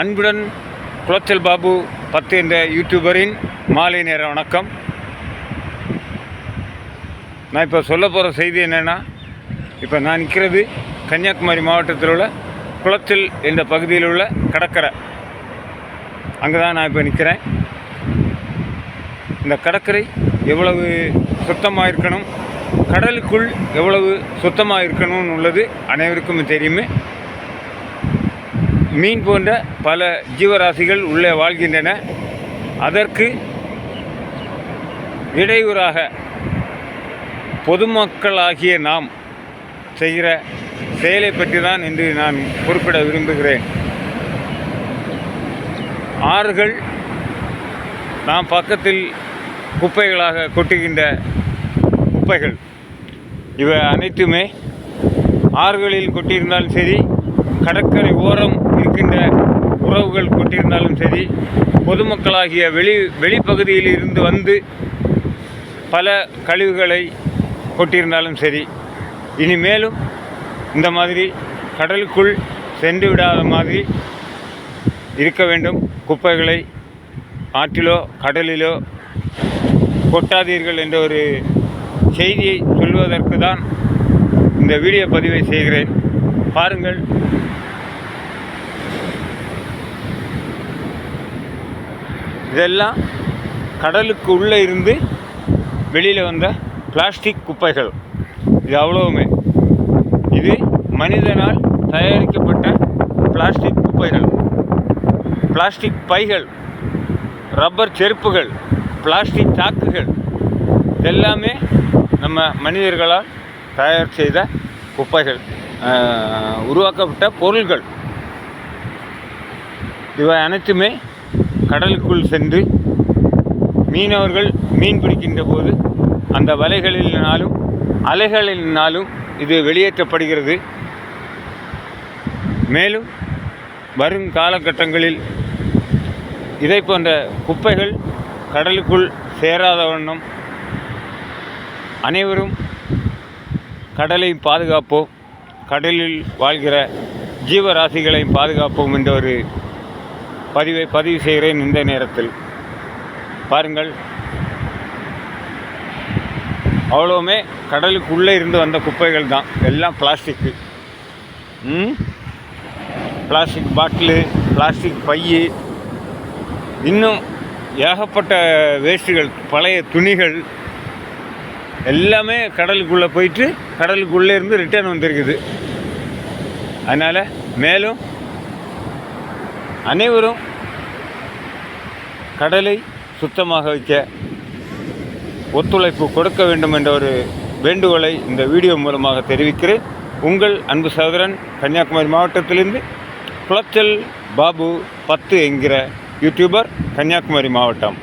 அன்புடன் குளச்சல் பாபு பத்து என்ற யூடியூபரின் மாலை நேர வணக்கம். நான் இப்போ சொல்ல போகிற செய்தி என்னென்னா இப்போ நான் நிற்கிறது கன்னியாகுமரி மாவட்டத்தில் உள்ள குளச்சல் என்ற பகுதியில் உள்ள கடற்கரை. அங்கே தான் நான் இப்போ நிற்கிறேன் இந்த கடற்கரை எவ்வளவு சுத்தமாக இருக்கணும் கடலுக்குள் எவ்வளவு சுத்தமாக இருக்கணும்னு உள்ளது அனைவருக்கும் தெரியுமே. மீன் போன்ற பல ஜீவராசிகள் உள்ளே வாழ்கின்றன. அதற்கு இடையூறாக பொதுமக்களாகிய நாம் செய்கிற செயலை பற்றி தான் இன்று நான் குறிப்பிட விரும்புகிறேன். ஆறுகள் நாம் பக்கத்தில் குப்பைகளாக கொட்டுகின்ற குப்பைகள். இவை அனைத்துமே ஆறுகளில் கொட்டியிருந்தாலும் சரி கடற்கரை ஓரம் இருக்கின்ற உறவுகள் கொட்டியிருந்தாலும் சரி பொதுமக்களாகிய வெளி வெளிப்பகுதியில் இருந்து வந்து பல கழிவுகளை கொட்டியிருந்தாலும் சரி இனிமேலும் இந்த மாதிரி கடலுக்குள் சென்று விடாத மாதிரி இருக்க வேண்டும். குப்பைகளை ஆற்றிலோ கடலிலோ கொட்டாதீர்கள் என்ற ஒரு செய்தியை சொல்வதற்கு தான் இந்த வீடியோ பதிவை செய்கிறேன். பாருங்கள். இதெல்லாம் கடலுக்கு உள்ளே இருந்து வெளியில் வந்த பிளாஸ்டிக் குப்பைகள். இது அவ்வளவுமே. இது மனிதனால் தயாரிக்கப்பட்ட பிளாஸ்டிக் குப்பைகள். பிளாஸ்டிக் பைகள் ரப்பர் செருப்புகள் பிளாஸ்டிக் சாக்குகள் இதெல்லாமே நம்ம மனிதர்களால் தயார் செய்த குப்பைகள் உருவாக்கப்பட்ட பொருள்கள். இவை அனைத்துமே கடலுக்குள் சென்று மீனவர்கள் மீன் பிடிக்கின்ற போது அந்த வலைகளினாலும் அலைகளினாலும் இது வெளியேற்றப்படுகிறது. மேலும் வரும் காலகட்டங்களில் இதை போன்ற குப்பைகள் கடலுக்குள் சேராத வண்ணம் அனைவரும் கடலை பாதுகாப்போம். கடலில் வாழ்கிற ஜீவராசிகளை பாதுகாப்போம் என்ற ஒரு பதிவை பதிவு செய்கிறேன் இந்த நேரத்தில். பாருங்கள். அவ்வளோவுமே கடலுக்குள்ளே இருந்து வந்த குப்பைகள் தான். எல்லாம் பிளாஸ்டிக்கு. பிளாஸ்டிக் பாட்டிலு பிளாஸ்டிக் பைய. இன்னும் ஏகப்பட்ட வேஸ்ட்டுகள் பழைய துணிகள். எல்லாமே கடலுக்குள்ளே போயிட்டு கடலுக்குள்ளே இருந்து ரிட்டர்ன் வந்திருக்குது. அதனால் மேலும் அனைவரும் கடலை சுத்தமாக வைக்க ஒத்துழைப்பு கொடுக்க வேண்டும் என்ற ஒரு வேண்டுகோளை இந்த வீடியோ மூலமாக தெரிவிக்கிறேன். உங்கள் அன்பு சகோதரன் கன்னியாகுமரி மாவட்டத்திலிருந்து குளச்சல் பாபு பத்து என்கிற யூடியூபர் கன்னியாகுமரி மாவட்டம்.